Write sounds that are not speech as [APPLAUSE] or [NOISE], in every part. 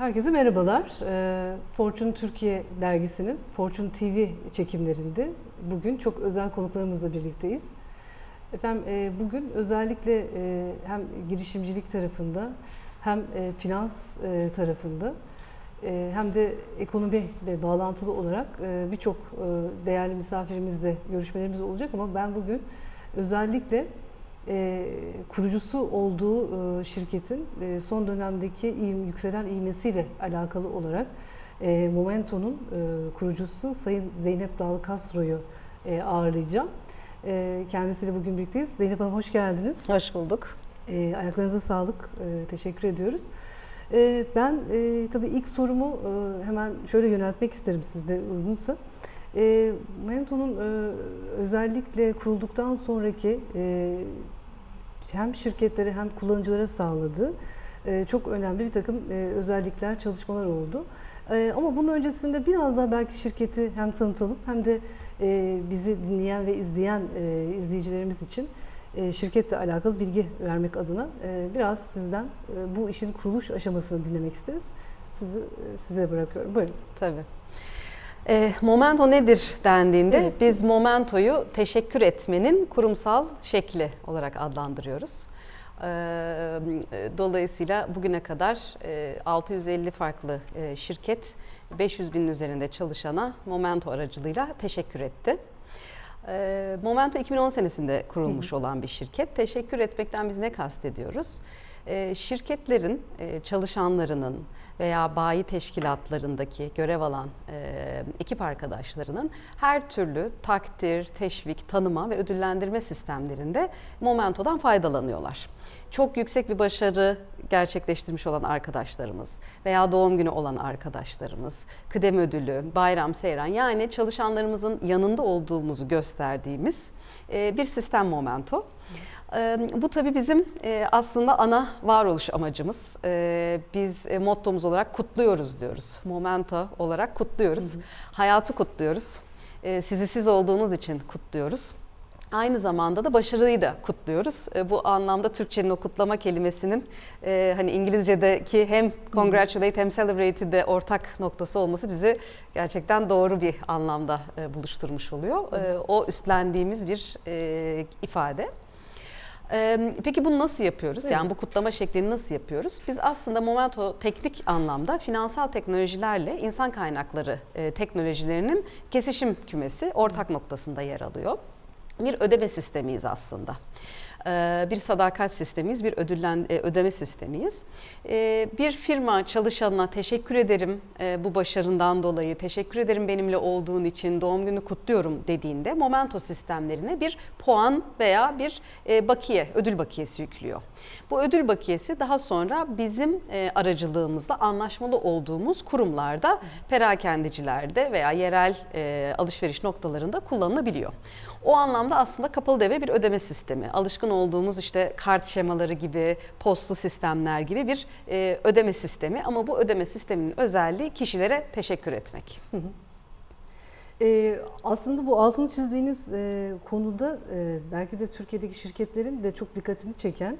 Herkese merhabalar. Ee, Fortune Türkiye dergisinin Fortune TV çekimlerinde bugün çok özel konuklarımızla birlikteyiz. Efendim e, bugün özellikle e, hem girişimcilik tarafında hem e, finans tarafında hem de ekonomi ve bağlantılı olarak birçok değerli misafirimizle görüşmelerimiz olacak ama ben bugün özellikle e, kurucusu olduğu e, şirketin e, son dönemdeki ivm- yükselen ivmesiyle alakalı olarak e, Momento'nun e, kurucusu Sayın Zeynep Dağlı Castro'yu e, ağırlayacağım. E, kendisiyle bugün birlikteyiz. Zeynep Hanım hoş geldiniz. Hoş bulduk. E, ayaklarınıza sağlık. E, teşekkür ediyoruz. E, ben e, tabii ilk sorumu e, hemen şöyle yöneltmek isterim sizde uygunsa. E, Momento'nun e, özellikle kurulduktan sonraki e, hem şirketlere hem kullanıcılara sağladığı e, çok önemli bir takım e, özellikler, çalışmalar oldu. E, ama bunun öncesinde biraz daha belki şirketi hem tanıtalım hem de e, bizi dinleyen ve izleyen e, izleyicilerimiz için e, şirketle alakalı bilgi vermek adına e, biraz sizden e, bu işin kuruluş aşamasını dinlemek isteriz. Sizi e, size bırakıyorum. Buyurun. Tabii. E, momento nedir dendiğinde Evet. biz momentoyu teşekkür etmenin kurumsal şekli olarak adlandırıyoruz. E, dolayısıyla bugüne kadar e, 650 farklı e, şirket 500 binin üzerinde çalışana momento aracılığıyla teşekkür etti. E, Momento 2010 senesinde kurulmuş olan bir şirket. Teşekkür etmekten biz ne kastediyoruz? E, Şirketlerin e, çalışanlarının veya bayi teşkilatlarındaki görev alan e, ekip arkadaşlarının her türlü takdir, teşvik, tanıma ve ödüllendirme sistemlerinde Momento'dan faydalanıyorlar. Çok yüksek bir başarı gerçekleştirmiş olan arkadaşlarımız veya doğum günü olan arkadaşlarımız, kıdem ödülü, bayram, seyran yani çalışanlarımızın yanında olduğumuzu gösterdiğimiz e, bir sistem Momento. Ee, Bu tabii bizim e, aslında ana varoluş amacımız. Biz e, mottomuz olarak kutluyoruz diyoruz. Momento olarak kutluyoruz. Hayatı kutluyoruz. Sizi siz olduğunuz için kutluyoruz. Aynı zamanda da başarıyı da kutluyoruz. E, Bu anlamda Türkçenin o kutlama kelimesinin e, hani İngilizce'deki hem congratulate hem celebrate'i de ortak noktası olması bizi gerçekten doğru bir anlamda e, buluşturmuş oluyor. O üstlendiğimiz bir ifade. Peki bunu nasıl yapıyoruz? Yani bu kutlama şeklini nasıl yapıyoruz? Biz aslında Momento teknik anlamda finansal teknolojilerle insan kaynakları teknolojilerinin kesişim kümesi ortak noktasında yer alıyor. Bir ödeme sistemiyiz aslında. Ee, Bir sadakat sistemiyiz, bir ödüllen, e, ödeme sistemiyiz. Ee, Bir firma çalışanına teşekkür ederim e, bu başarından dolayı, teşekkür ederim benimle olduğun için, doğum günü kutluyorum dediğinde Momento sistemlerine bir puan veya bir e, bakiye, ödül bakiyesi yüklüyor. Bu ödül bakiyesi daha sonra bizim e, aracılığımızla anlaşmalı olduğumuz kurumlarda, perakendicilerde veya yerel e, alışveriş noktalarında kullanılabiliyor. O anlamda aslında kapalı devre bir ödeme sistemi. Alışkın olduğumuz işte kart şemaları gibi, postlu sistemler gibi bir e, ödeme sistemi. Ama bu ödeme sisteminin özelliği kişilere teşekkür etmek. Ee, aslında bu altını çizdiğiniz e, konuda e, belki de Türkiye'deki şirketlerin de çok dikkatini çeken,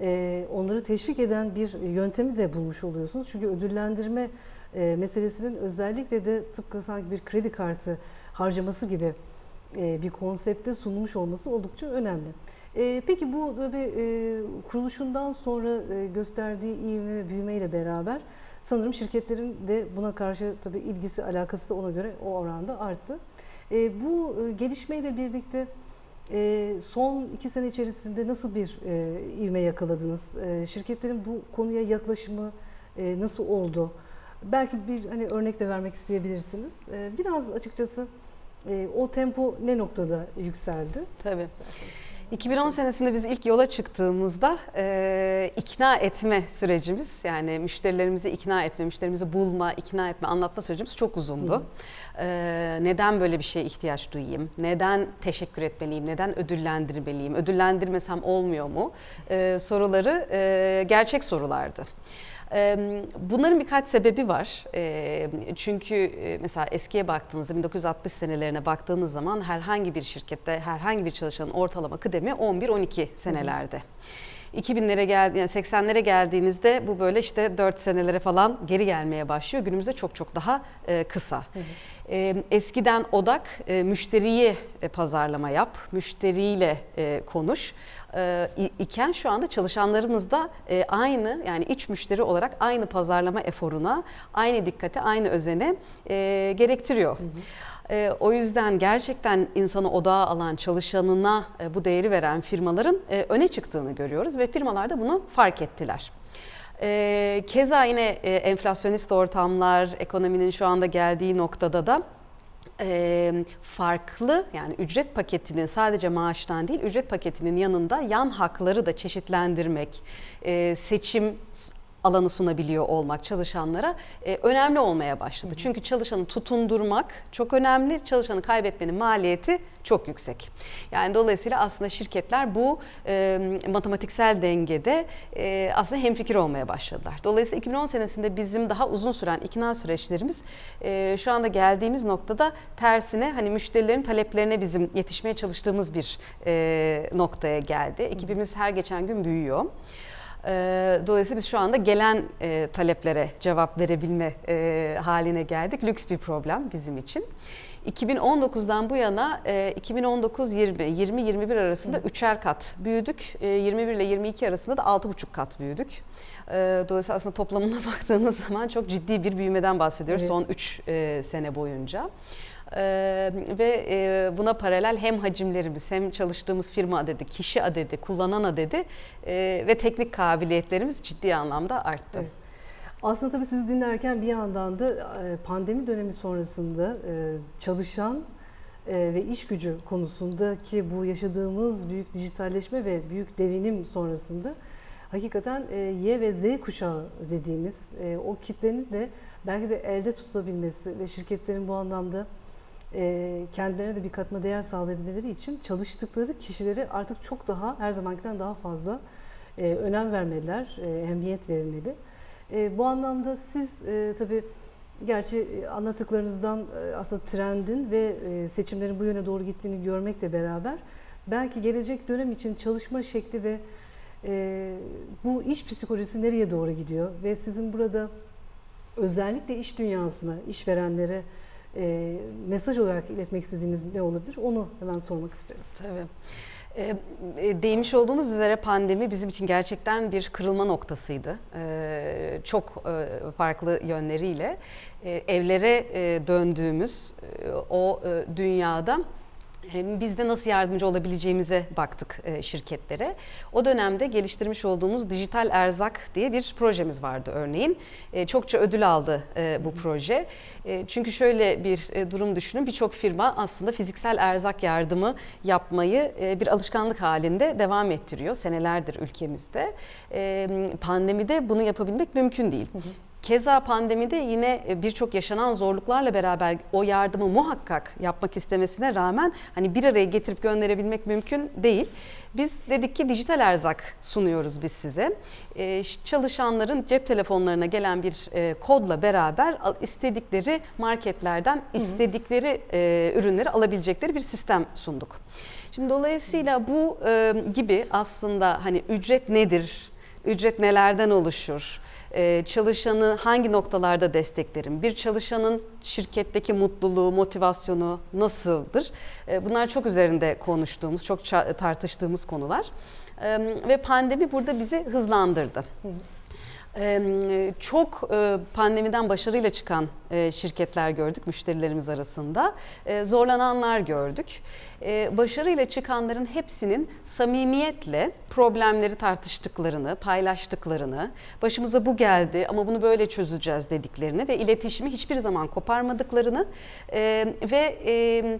e, onları teşvik eden bir yöntemi de bulmuş oluyorsunuz. Çünkü ödüllendirme e, meselesinin özellikle de tıpkı sanki bir kredi kartı harcaması gibi e, bir konsepte sunulmuş olması oldukça önemli. E, peki bu tabii e, kuruluşundan sonra e, gösterdiği ivme ve büyümeyle beraber sanırım şirketlerin de buna karşı tabii ilgisi, alakası da ona göre o oranda arttı. E, bu e, gelişmeyle birlikte e, son iki sene içerisinde nasıl bir e, ivme yakaladınız? E, şirketlerin bu konuya yaklaşımı e, nasıl oldu? Belki bir hani örnek de vermek isteyebilirsiniz. E, biraz açıkçası e, o tempo ne noktada yükseldi? Tabii. 2010 senesinde biz ilk yola çıktığımızda e, ikna etme sürecimiz yani müşterilerimizi ikna etme, müşterimizi bulma, ikna etme, anlatma sürecimiz çok uzundu. E, neden böyle bir şeye ihtiyaç duyayım? Neden teşekkür etmeliyim? Neden ödüllendirmeliyim? Ödüllendirmesem olmuyor mu? E, soruları e, gerçek sorulardı. Bunların birkaç sebebi var. Çünkü mesela eskiye baktığınızda 1960 senelerine baktığınız zaman herhangi bir şirkette herhangi bir çalışanın ortalama kıdemi 11-12 senelerde. 2000'lere geldi yani 80'lere geldiğinizde bu böyle işte 4 senelere falan geri gelmeye başlıyor. Günümüzde çok çok daha kısa. E, eskiden odak e, müşteriyi e, pazarlama yap, müşteriyle e, konuş e, i- iken şu anda çalışanlarımız da aynı yani iç müşteri olarak aynı pazarlama eforuna, aynı dikkate, aynı özene gerektiriyor. E, o yüzden gerçekten insanı odağa alan, çalışanına bu değeri veren firmaların öne çıktığını görüyoruz ve firmalar da bunu fark ettiler. E, keza yine e, enflasyonist ortamlar, ekonominin şu anda geldiği noktada da e, farklı yani ücret paketinin sadece maaştan değil ücret paketinin yanında yan hakları da çeşitlendirmek, e, seçim alanı sunabiliyor olmak çalışanlara e, önemli olmaya başladı. Çünkü çalışanı tutundurmak çok önemli, çalışanı kaybetmenin maliyeti çok yüksek. Yani dolayısıyla aslında şirketler bu e, matematiksel dengede e, aslında hemfikir olmaya başladılar. Dolayısıyla 2010 senesinde bizim daha uzun süren ikna süreçlerimiz e, şu anda geldiğimiz noktada tersine hani müşterilerin taleplerine bizim yetişmeye çalıştığımız bir e, noktaya geldi. Ekibimiz her geçen gün büyüyor. Dolayısıyla biz şu anda gelen taleplere cevap verebilme haline geldik. Lüks bir problem bizim için. 2019'dan bu yana e, 2019-20, 20-21 arasında üçer kat büyüdük. E, 21 ile 22 arasında da 6,5 kat büyüdük. Dolayısıyla aslında toplamına [LAUGHS] baktığınız zaman çok ciddi bir büyümeden bahsediyoruz Evet. son 3 sene boyunca. Ee, ve e, buna paralel hem hacimlerimiz hem çalıştığımız firma adedi, kişi adedi, kullanan adedi e, ve teknik kabiliyetlerimiz ciddi anlamda arttı. Evet. Aslında tabii sizi dinlerken bir yandan da pandemi dönemi sonrasında çalışan ve iş gücü konusundaki bu yaşadığımız büyük dijitalleşme ve büyük devinim sonrasında hakikaten Y ve Z kuşağı dediğimiz o kitlenin de belki de elde tutulabilmesi ve şirketlerin bu anlamda kendilerine de bir katma değer sağlayabilmeleri için çalıştıkları kişileri artık çok daha her zamankinden daha fazla önem vermeliler, e, ehemmiyet verilmeli. Bu anlamda siz e, tabii gerçi anlattıklarınızdan aslında trendin ve seçimlerin bu yöne doğru gittiğini görmekle beraber belki gelecek dönem için çalışma şekli ve bu iş psikolojisi nereye doğru gidiyor ve sizin burada özellikle iş dünyasına, işverenlere e, mesaj olarak iletmek istediğiniz ne olabilir? Onu hemen sormak isterim. Tabii. Ee, e, Değmiş olduğunuz üzere pandemi bizim için gerçekten bir kırılma noktasıydı. Ee, Çok e, farklı yönleriyle e, evlere e, döndüğümüz e, o e, dünyada e, biz de nasıl yardımcı olabileceğimize baktık e, şirketlere. O dönemde geliştirmiş olduğumuz dijital erzak diye bir projemiz vardı örneğin. E, Çokça ödül aldı e, bu proje. Çünkü şöyle bir durum düşünün. Birçok firma aslında fiziksel erzak yardımı yapmayı bir alışkanlık halinde devam ettiriyor senelerdir ülkemizde. Pandemide bunu yapabilmek mümkün değil. Keza pandemide yine e, birçok yaşanan zorluklarla beraber o yardımı muhakkak yapmak istemesine rağmen hani bir araya getirip gönderebilmek mümkün değil. Biz dedik ki dijital erzak sunuyoruz biz size. E, ş- çalışanların cep telefonlarına gelen bir e, kodla beraber istedikleri marketlerden istedikleri e, ürünleri alabilecekleri bir sistem sunduk. Şimdi dolayısıyla bu e, gibi aslında hani ücret nedir? Ücret nelerden oluşur? Ee, çalışanı hangi noktalarda desteklerim? Bir çalışanın şirketteki mutluluğu, motivasyonu nasıldır? Ee, Bunlar çok üzerinde konuştuğumuz, çok tartıştığımız konular. Ee, Ve pandemi burada bizi hızlandırdı. Ee, Çok e, pandemiden başarıyla çıkan e, şirketler gördük müşterilerimiz arasında. E, Zorlananlar gördük. E, Başarıyla çıkanların hepsinin samimiyetle problemleri tartıştıklarını, paylaştıklarını, başımıza bu geldi ama bunu böyle çözeceğiz dediklerini ve iletişimi hiçbir zaman koparmadıklarını e, ve e, e,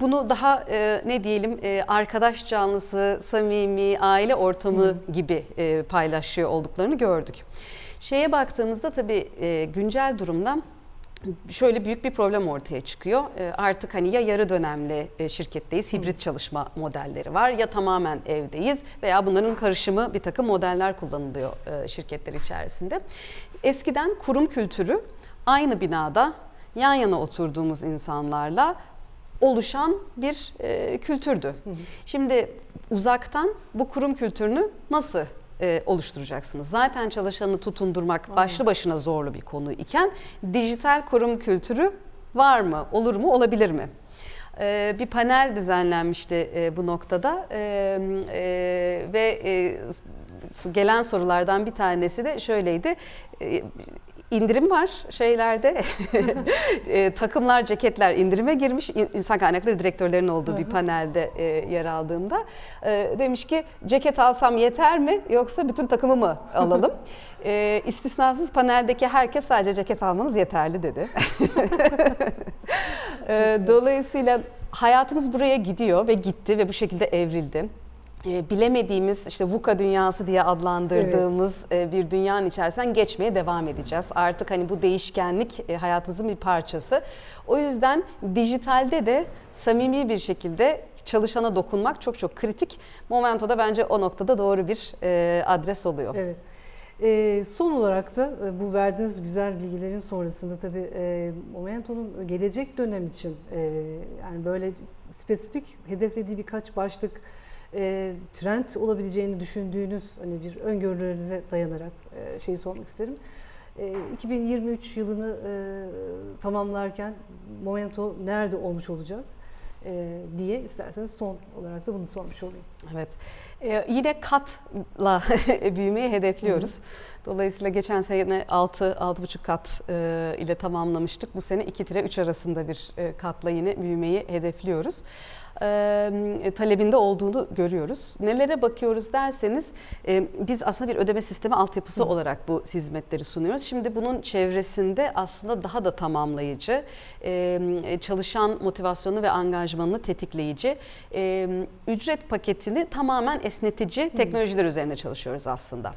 bunu daha e, ne diyelim e, arkadaş canlısı, samimi, aile ortamı gibi e, paylaşıyor olduklarını gördük. Şeye baktığımızda tabii e, güncel durumda şöyle büyük bir problem ortaya çıkıyor. E, Artık hani ya yarı dönemli e, şirketteyiz, hibrit çalışma modelleri var ya tamamen evdeyiz veya bunların karışımı bir takım modeller kullanılıyor şirketler içerisinde. Eskiden kurum kültürü aynı binada yan yana oturduğumuz insanlarla oluşan bir kültürdü. Şimdi uzaktan bu kurum kültürünü nasıl e, oluşturacaksınız? Zaten çalışanı tutundurmak başlı başına zorlu bir konu iken dijital kurum kültürü var mı, olur mu, olabilir mi? Ee, bir panel düzenlenmişti e, bu noktada Ee, e, ve e, gelen sorulardan bir tanesi de şöyleydi. İndirim var şeylerde [LAUGHS] E, takımlar ceketler indirime girmiş İn- insan kaynakları direktörlerinin olduğu bir panelde e, yer aldığımda E, demiş ki ceket alsam yeter mi yoksa bütün takımı mı alalım? [LAUGHS] E, istisnasız paneldeki herkes sadece ceket almanız yeterli dedi. [LAUGHS] E, Dolayısıyla hayatımız buraya gidiyor ve gitti ve bu şekilde evrildi. E, bilemediğimiz işte VUCA dünyası diye adlandırdığımız e, bir dünyanın içerisinden geçmeye devam edeceğiz. Artık hani bu değişkenlik e, hayatımızın bir parçası. O yüzden dijitalde de samimi bir şekilde çalışana dokunmak çok çok kritik. Momento'da bence o noktada doğru bir e, adres oluyor. Evet. Ee, son olarak da e, bu verdiğiniz güzel bilgilerin sonrasında tabii e, Momento'nun gelecek dönem için e, yani böyle spesifik hedeflediği birkaç başlık e, trend olabileceğini düşündüğünüz hani bir öngörülerinize dayanarak e, şeyi sormak isterim. E, 2023 yılını e, tamamlarken Momento nerede olmuş olacak e, diye isterseniz son olarak da bunu sormuş olayım. Evet. Ee, yine katla [LAUGHS] büyümeyi hedefliyoruz. Dolayısıyla geçen sene 6 6,5 kat e, ile tamamlamıştık. Bu sene 2-3 arasında bir e, katla yine büyümeyi hedefliyoruz. E, talebinde olduğunu görüyoruz. Nelere bakıyoruz derseniz e, biz aslında bir ödeme sistemi altyapısı olarak bu hizmetleri sunuyoruz. Şimdi bunun çevresinde aslında daha da tamamlayıcı, e, çalışan motivasyonu ve angajmanını tetikleyici, e, ücret paketini tamamen esnetici teknolojiler üzerine çalışıyoruz aslında.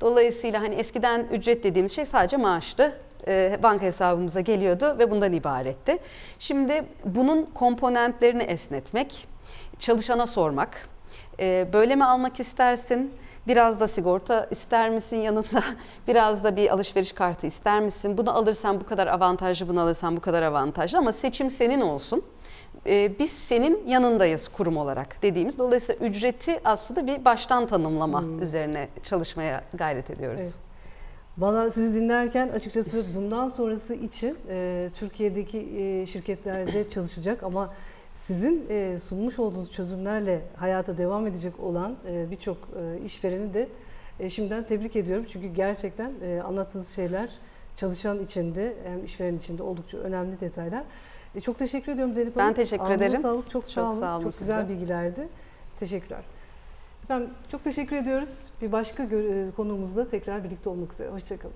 Dolayısıyla hani eskiden ücret dediğimiz şey sadece maaştı e, banka hesabımıza geliyordu ve bundan ibaretti. Şimdi bunun komponentlerini esnetmek, çalışana sormak, e, böyle mi almak istersin? Biraz da sigorta ister misin yanında? [LAUGHS] Biraz da bir alışveriş kartı ister misin? Bunu alırsan bu kadar avantajlı, bunu alırsan bu kadar avantajlı ama seçim senin olsun. E, Biz senin yanındayız kurum olarak dediğimiz. Dolayısıyla ücreti aslında bir baştan tanımlama üzerine çalışmaya gayret ediyoruz. Evet. Bana sizi dinlerken açıkçası bundan sonrası için e, Türkiye'deki e, şirketlerde çalışacak ama sizin e, sunmuş olduğunuz çözümlerle hayata devam edecek olan e, birçok e, işvereni de e, şimdiden tebrik ediyorum. Çünkü gerçekten e, anlattığınız şeyler çalışan içinde hem işveren içinde oldukça önemli detaylar. E, çok teşekkür ediyorum Zeynep Hanım. Ben teşekkür Ağzınıza ederim. sağlık. Çok sağ Çok olun. sağ olun çok güzel bilgilerdi. Teşekkürler. Efendim çok teşekkür ediyoruz. Bir başka e, konuğumuzla tekrar birlikte olmak üzere. Hoşçakalın.